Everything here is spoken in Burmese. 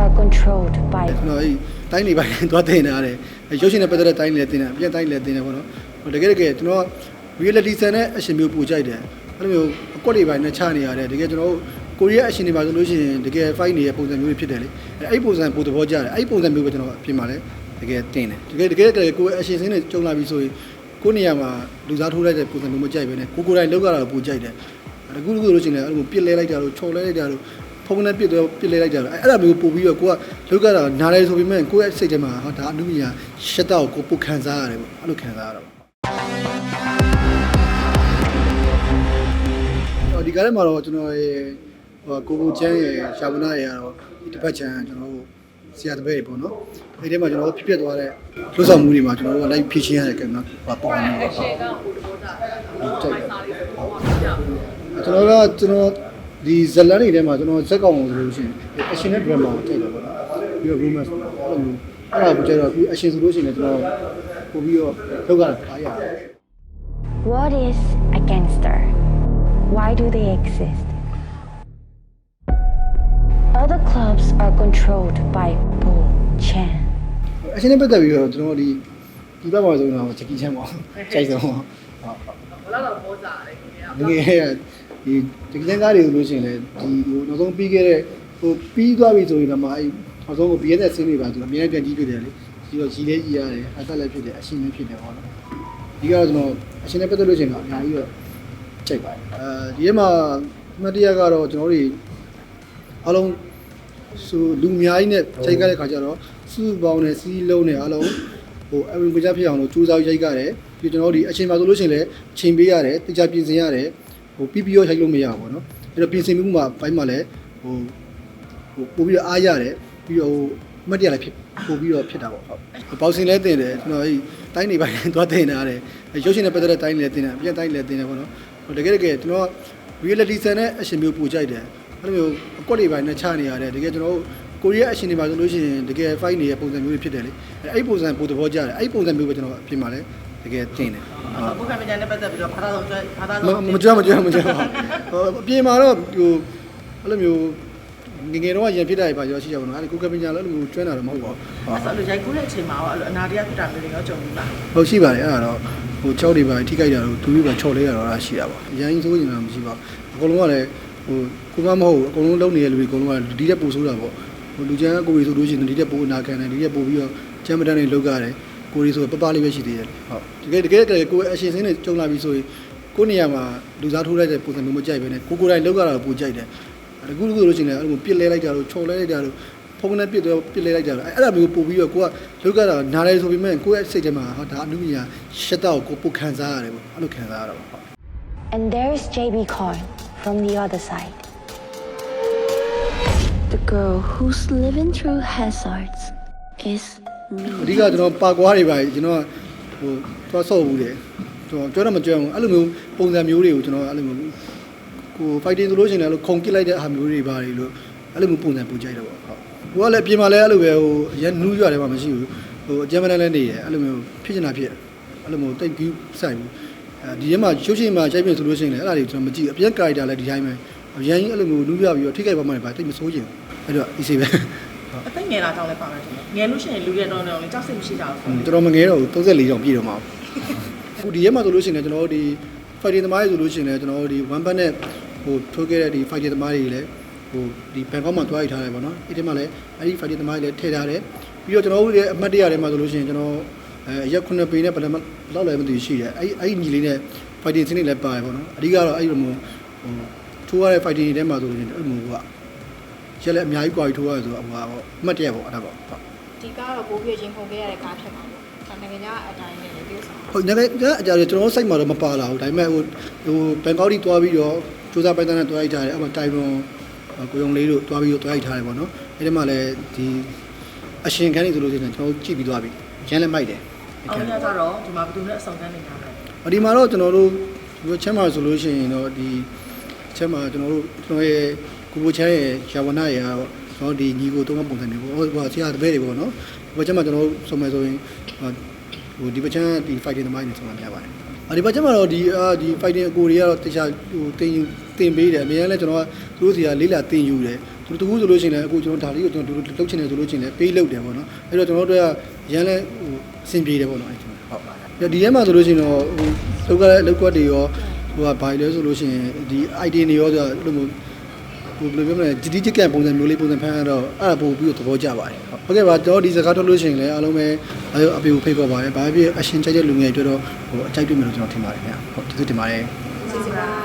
are controlled by ကျွန်တော်အဲ့တိုင်းနေပိုင်းသွားတင်နေရတယ်ရုပ်ရှင်နဲ့ပတ်သက်တဲ့တိုင်းလည်းတင်တယ်အပြန်တိုင်းလည်းတင်တယ်ပေါ့နော်တကယ်တကယ်ကျွန်တော် reality ဆန်တဲ့အရှင်မျိုးပူကြိုက်တယ်အဲ့လိုမျိုးအကွက်တွေပိုင်းနဲ့ချနေရတယ်တကယ်ကျွန်တော်ကိုရီးယားအရှင်တွေပါဆိုလို့ရှိရင်တကယ် fight နေတဲ့ပုံစံမျိုးတွေဖြစ်တယ်လေအဲ့ပုံစံပိုသဘောကျတယ်အဲ့ပုံစံမျိုးပဲကျွန်တော်အပြင်မှာလည်းတကယ်တင်တယ်တကယ်တကယ်တကယ်ကိုယ်အရှင်စင်းနဲ့ကြုံလာပြီဆိုရင်ကိုယ့်နေရာမှာလူစားထိုးလိုက်တဲ့ပုံစံမျိုးမကြိုက်ပဲနဲ့ကိုကိုယ်တိုင်လောက်ရတာကိုပူကြိုက်တယ်အခုအခုလို့ရှိရင်လည်းအဲ့လိုပြစ်လဲလိုက်တာလို့ခြုံလဲလိုက်တာလို့ ဖုန်းနဲ့ပြစ်တော့ပြစ်လဲလိုက်တာလို့အဲ့အဲ့ဒါမျိုးပို့ပြီးတော့ကိုကလောက်ရတာနားလဲဆိုပေမဲ့ကိုယ့်ရဲ့စိတ်ထဲမှာဟာဒါအနုမြာရှက်တော့ကိုပုတ်ခံစားရတယ်ပေါ့အဲ့လိုခံစားရတာပေါ့ဟိုဒီကားထဲမှာတော့ကျွန်တော်ရဲ့ဟိုကိုကိုချမ်းရဲ့ရှာဝနာရဲ့ကတော့ဒီတစ်ပတ်ချမ်းကျွန်တော်တို့ဆရာတပည့်တွေပေါ့နော်အဲ့ဒီထဲမှာကျွန်တော်တို့ဖြစ်ဖြစ်သွားတဲ့လှုပ်ဆောင်မှုတွေမှာကျွန်တော်တို့ကလိုက်ဖြည့်ရှင်းရတဲ့ကံတော့ပါပေါ့နော်ဟုတ်ကဲ့ကျွန်တော်ကကျွန်တော် ဒီဇလန်တွေထဲမှာကျွန်တော်ဇက်ကောင်လို့ဆိုလို့ရှိရင်အရှင်နဲ့ drama ကိုတိုက်တယ်ပေါ့နော်ပြီးတော့ romance အဲ့လိုမျိုးအဲ့ဒါကိုကျတော့ဒီအရှင်ဆိုလို့ရှိရင်လည်းကျွန်တော်ပို့ပြီးတော့လောက်ကအားရတယ် What is a gangster? Why do they exist? Other clubs are controlled by Bo Chan. အရှင်နဲ့ပတ်သက်ပြီးတော့ကျွန်တော်ဒီဒီဘက်မှာဆိုရင်တော့ချက်ကီချမ်းပေါ့ကြိုက်ဆုံးဟုတ်ဟုတ်ဘယ်လောက်တော့ပေါ်ကြလဲခင်ဗျာငငယ် ဒီချက်ကီချမ်းကားတွေဆိုလို့ရှိရင်လည်းဒီဟိုနောက်ဆုံးပြီးခဲ့တဲ့ဟိုပြီးသွားပြီဆိုရင်တော့မှအဲ့နောက်ဆုံးကိုပြီးခဲ့တဲ့ဆင်းတွေပါဆိုတော့အများကြီးပြန်ကြည့်ဖြစ်တယ်လေပြီးတော့ကြီးလေးကြီးရတယ်အသက်လည်းဖြစ်တယ်အရှင်လည်းဖြစ်တယ်ပေါ့နော်ဒီကတော့ကျွန်တော်အရှင်နဲ့ပတ်သက်လို့ရှိရင်တော့အများကြီးတော့ကြိုက်ပါတယ်အဲဒီထဲမှာအမှတ်တရကတော့ကျွန်တော်တို့အားလုံးဆိုလူအများကြီးနဲ့ချိန်ကြတဲ့ခါကျတော့စုပေါင်းနဲ့စီးလုံးနဲ့အားလုံးဟိုအဝင်ကြဖြစ်အောင်လို့စူးစမ်းရိုက်ကြတယ်ပြီးကျွန်တော်တို့ဒီအချိန်ပါဆိုလို့ရှိရင်လည်းချိန်ပေးရတယ်တခြားပြင်ဆင်ရတယ် ဟိုပြီးပြီးရောရိုက်လို့မရဘူးပေါ့နော်အဲ့တော့ပြင်ဆင်မှုမှာဘိုင်းမှာလည်းဟိုဟိုပို့ပြီးတော့အားရတယ်ပြီးတော့ဟိုအမှတ်တရလည်းဖြစ်ပို့ပြီးတော့ဖြစ်တာပေါ့ဟုတ်ပေါက်စင်လည်းတင်တယ်ကျွန်တော်အဲ့တိုင်းနေပိုင်းသွားတင်နေရတယ်ရုပ်ရှင်နဲ့ပတ်သက်တဲ့တိုင်းလည်းတင်တယ်အပြန်တိုင်းလည်းတင်တယ်ပေါ့နော်ဟိုတကယ်တကယ်ကျွန်တော် reality ဆန်တဲ့အရှင်မျိုးပူကြိုက်တယ်အဲ့လိုမျိုးအကွက်တွေပိုင်းနဲ့ချနေရတယ်တကယ်ကျွန်တော်ကိုရီးယားအရှင်တွေပါဆိုလို့ရှိရင်တကယ် fight နေတဲ့ပုံစံမျိုးတွေဖြစ်တယ်လေအဲ့ပုံစံပိုသဘောကျတယ်အဲ့ပုံစံမျိုးပဲကျွန်တော်အပြင်မှာလည်း တကယ်တင်တယ်ဘုက္ခမညာနဲ့ပတ်သက်ပြီးတော့ဘာသာဆုံးဘာသာမဆုံးမကြွမကြွမကြွဟိုအပြင်မှာတော့ဟိုအဲ့လိုမျိုးငငယ်တော့ရန်ဖြစ်တာတွေပါရောရှိကြပါတော့အဲ့ဒီကိုကပညာလည်းအဲ့လိုမျိုးကျွမ်းတာတော့မဟုတ်ပါဘူးအဲ့ဆိုလို့ရိုက်ကူးတဲ့အချိန်မှာရောအဲ့လိုအနာတရားဖြစ်တာမျိုးတွေရောကြုံဘူးလားဟုတ်ရှိပါတယ်အဲ့ဒါတော့ဟို6တွေပါထိခိုက်တာတော့သူပြီးပါချော်လဲရတော့အားရှိတာပါအရင်ဆိုရင်တော့မရှိပါဘူးအကုန်လုံးကလည်းဟိုကိုကမဟုတ်ဘူးအကုန်လုံးလုံနေတဲ့လူတွေအကုန်လုံးကဒီတက်ပို့ဆိုးတာပေါ့ဟိုလူချမ်းကိုရီဆိုလို့ရှိရင်ဒီတက်ပို့အနာခံတယ်ဒီတက်ပို့ပြီးတော့ချမ်းမတန်းတွေလောက်ရတယ် ကိုရီဆိုပပလေးပဲရှိသေးတယ်ဟုတ်တကယ်တကယ်ကိုအရှင်စင်းတွေကြုံလာပြီဆိုရင်ကိုနေရာမှာလူစားထိုးလိုက်တဲ့ပုံစံမျိုးမကြိုက်ပဲနဲ့ကိုကိုတိုင်းလောက်ရတာကိုပိုကြိုက်တယ်အခုလို့လို့ရှိရင်လည်းအဲ့လိုပြစ်လဲလိုက်တာလို့ချော်လဲလိုက်တာလို့ဖုန်းနဲ့ပြစ်တော့ပြစ်လဲလိုက်တာလို့အဲ့ဒါမျိုးပို့ပြီးတော့ကိုကလောက်ရတာနားလဲဆိုပေမဲ့ကိုယ့်ရဲ့စိတ်ထဲမှာဟာဒါအနုမြာရှက်တော့ကိုပုတ်ခံစားရတယ်ပေါ့အဲ့လိုခံစားရတာပေါ့ And there's JB Coin from the other side. The girl who's living through hazards is အ me. ဓိကကျွန်တော်ပါကွာတွေပါကျွန်တော်ဟိုသွားဆော့ဘူးတယ်ကျွန်တော်ကြောတော့မကြောက်ဘူးအဲ့လိုမျိုးပုံစံမျိုးတွေကိုကျွန်တော်အဲ့လိုမျိုးကို fighting ဆိုလို့ရှိရင်လည်းခုံကစ်လိုက်တဲ့အားမျိုးတွေပါလေလို့အဲ့လိုမျိုးပုံစံပူကြိုက်တယ်ပေါ့ဟုတ်ကိုကလည်းအပြင်မှာလည်းအဲ့လိုပဲဟိုရန်နူးရွတယ်မှာမရှိဘူးဟိုအကျမ်းမတန်းလည်းနေတယ်အဲ့လိုမျိုးဖြစ်ချင်တာဖြစ်အဲ့လိုမျိုးတိတ်ကြီးဆိုင်ဘူးအဲဒီထဲမှာရုပ်ရှင်မှာချိန်ပြင်ဆိုလို့ရှိရင်လည်းအဲ့ဒါတွေကျွန်တော်မကြည့်အပြင် character လည်းဒီတိုင်းပဲအရင်ကြီးအဲ့လိုမျိုးနူးရွပြီးတော့ထိခိုက်ပါမှလည်းပါတိတ်မစိုးချင်ဘူးအဲ့တော့ easy ပဲ အသိငယ်လာကြောင်းလည်းပါမယ်ရှင်ငယ်လို့ရှိရင်လူရတော့တော့လည်းကြောက်စိတ်မရှိကြဘူးကျွန်တော်မငယ်တော့ဘူး34ကြောင်ပြည့်တော့မှာအခုဒီရက်မှာဆိုလို့ရှိရင်လည်းကျွန်တော်တို့ဒီ fighting သမားတွေဆိုလို့ရှိရင်လည်းကျွန်တော်တို့ဒီ one band နဲ့ဟိုထိုးခဲ့တဲ့ဒီ fighting သမားတွေလည်းဟိုဒီဘန်ကောက်မှာတွားရထားတယ်ပေါ့နော်အဲ့ဒီမှာလည်းအဲ့ဒီ fighting သမားတွေလည်းထည့်ထားတယ်ပြီးတော့ကျွန်တော်တို့ရဲ့အမှတ်တရတွေမှာဆိုလို့ရှိရင်ကျွန်တော်အဲရက်9ပေနဲ့ဘယ်လောက်လဲမသိရှိတယ်အဲ့အဲ့ဒီညီလေးနဲ့ fighting စင်းတွေလည်းပါတယ်ပေါ့နော်အဓိကတော့အဲ့ဒီလိုမျိုးဟိုထိုးရတဲ့ fighting တွေထဲမှာဆိုလို့ရှိရင်အဲ့လိုမျိုးက ရက်လည်းအများကြီးကွာပြီးထိုးရတယ်ဆိုတော့ဟိုဟာပေါ့အမှတ်တရပေါ့အဲ့ဒါပေါ့ဟုတ်ဒီကားတော့ပိုးပြီးရင်ခုန်ခဲ့ရတဲ့ကားဖြစ်မှာပေါ့။ဒါနိုင်ငံခြားအတိုင်းနဲ့လည်းပြောဆောင်ဟုတ်ငယ်ကအကြတယ်ကျွန်တော်စိတ်မှာတော့မပါလာဘူးဒါပေမဲ့ဟိုဟိုဘန်ကောက်ထိသွားပြီးတော့စူးစမ်းပိုင်တန်းနဲ့တွားရိုက်ထားတယ်အဲ့မှာတိုင်ရွန်ကိုယုံလေးတို့တွားပြီးတော့တွားရိုက်ထားတယ်ပေါ့နော်အဲ့ဒီမှာလည်းဒီအရှင်ခန်းနေဆိုလို့ရှိရင်ကျွန်တော်ကြည့်ပြီးသွားပြီရန်လည်းမိုက်တယ်အောင်ရကြတော့ဒီမှာဘယ်သူနဲ့အဆောင်တန်းနေတာလဲအဒီမှာတော့ကျွန်တော်တို့ဒီချမ်းမှာဆိုလို့ရှိရင်တော့ဒီ ချမ်းမှာကျွန်တော်တို့ကျွန်တော်ရဲ့ကိုဘိုချမ်းရဲ့ယာဝနာရဲ့ကတော့ကျွန်တော်ဒီညီကိုတုံးပုံစံမျိုးပေါ့ဟိုဟိုဆရာတပည့်တွေပေါ့နော်ဒီဘက်ချမ်းမှာကျွန်တော်တို့စုံမယ်ဆိုရင်ဟိုဒီဘက်ချမ်းဒီ fighting သမားတွေနဲ့စုံမှာများပါတယ်အဒီဘက်ချမ်းမှာတော့ဒီအာဒီ fighting အကိုတွေကတော့တခြားဟိုတင်ယူတင်ပေးတယ်အများကြီးလဲကျွန်တော်ကသူတို့စီကလေးလာတင်ယူတယ်သူတကူဆိုလို့ရှိရင်လည်းအခုကျွန်တော်ဒါလေးကိုကျွန်တော်တို့လှုပ်ချင်တယ်ဆိုလို့ရှိရင်လည်းပေးလုပ်တယ်ပေါ့နော်အဲ့တော့ကျွန်တော်တို့ကရန်လဲဟိုအဆင်ပြေတယ်ပေါ့နော်အဲ့ဒီဟုတ်ဒီထဲမှာဆိုလို့ရှိရင်တော့ဟိုလောက်ကလောက်ကွက်တွေရော ဟိုကဘာလဲဆိုလို့ရှိရင်ဒီ idea တွေရောဆိုတော့လို့ဟိုဘယ်လိုပြောမလဲဂျီတီချစ်ကန်ပုံစံမျိုးလေးပုံစံဖန်ရတော့အဲ့ဒါပို့ပြီးတော့သဘောကျပါတယ်ဟုတ်ကဲ့ပါကျွန်တော်ဒီစကားထုတ်လို့ရှိရင်လည်းအားလုံးပဲအပေကိုဖိတ်ခေါ်ပါတယ်ဘာဖြစ်အရှင်ကြိုက်တဲ့လူငယ်တွေအတွက်တော့ဟိုအကြိုက်တွေ့မယ်လို့ကျွန်တော်ထင်ပါတယ်ခင်ဗျာဟုတ်ကျေးဇူးတင်ပါတယ်ကျေးဇူးပါ